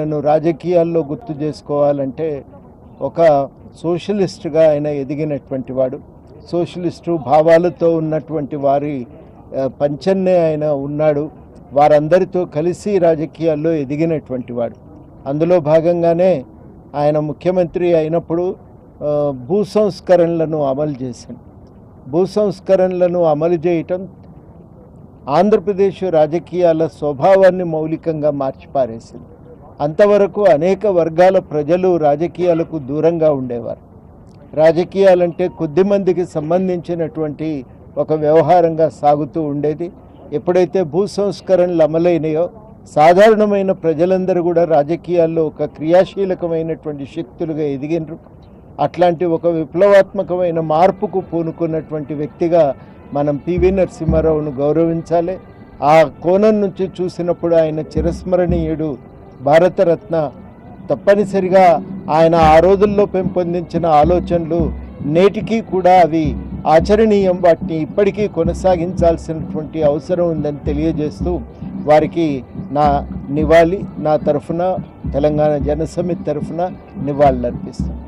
నన్ను రాజకీయాల్లో గుర్తు చేసుకోవాలంటే ఒక సోషలిస్ట్గా ఆయన ఎదిగినటువంటి వాడు. సోషలిస్టు భావాలతో ఉన్నటువంటి వారి పంచన్నే ఆయన ఉన్నాడు. వారందరితో కలిసి రాజకీయాల్లో ఎదిగినటువంటి వాడు. అందులో భాగంగానే ఆయన ముఖ్యమంత్రి అయినప్పుడు భూ సంస్కరణలను అమలు చేశాడు. భూ సంస్కరణలను అమలు చేయటం ఆంధ్రప్రదేశ్ రాజకీయాల స్వభావాన్ని మౌలికంగా మార్చిపారేసింది. అంతవరకు అనేక వర్గాల ప్రజలు రాజకీయాలకు దూరంగా ఉండేవారు. రాజకీయాలంటే కొద్ది మందికి సంబంధించినటువంటి ఒక వ్యవహారంగా సాగుతూ ఉండేది. ఎప్పుడైతే భూ సంస్కరణలు అమలైనాయో సాధారణమైన ప్రజలందరూ కూడా రాజకీయాల్లో ఒక క్రియాశీలకమైనటువంటి శక్తులుగా ఎదిగినరు. అట్లాంటి ఒక విప్లవాత్మకమైన మార్పుకు పూనుకున్నటువంటి వ్యక్తిగా మనం పివి నరసింహారావును గౌరవించాలి. ఆ కోణం నుంచి చూసినప్పుడు ఆయన చిరస్మరణీయుడు భారతరత్న తప్పనిసరిగా ఆయన ఆ రోజుల్లో పెంపొందించిన ఆలోచనలు నేటికి కూడా అవి ఆచరణీయం వాటిని ఇప్పటికీ కొనసాగించాల్సినటువంటి అవసరం ఉందని తెలియజేస్తూ వారికి నా నివాళి నా తరఫున తెలంగాణ జనసమితి తరఫున నివాళులర్పిస్తాను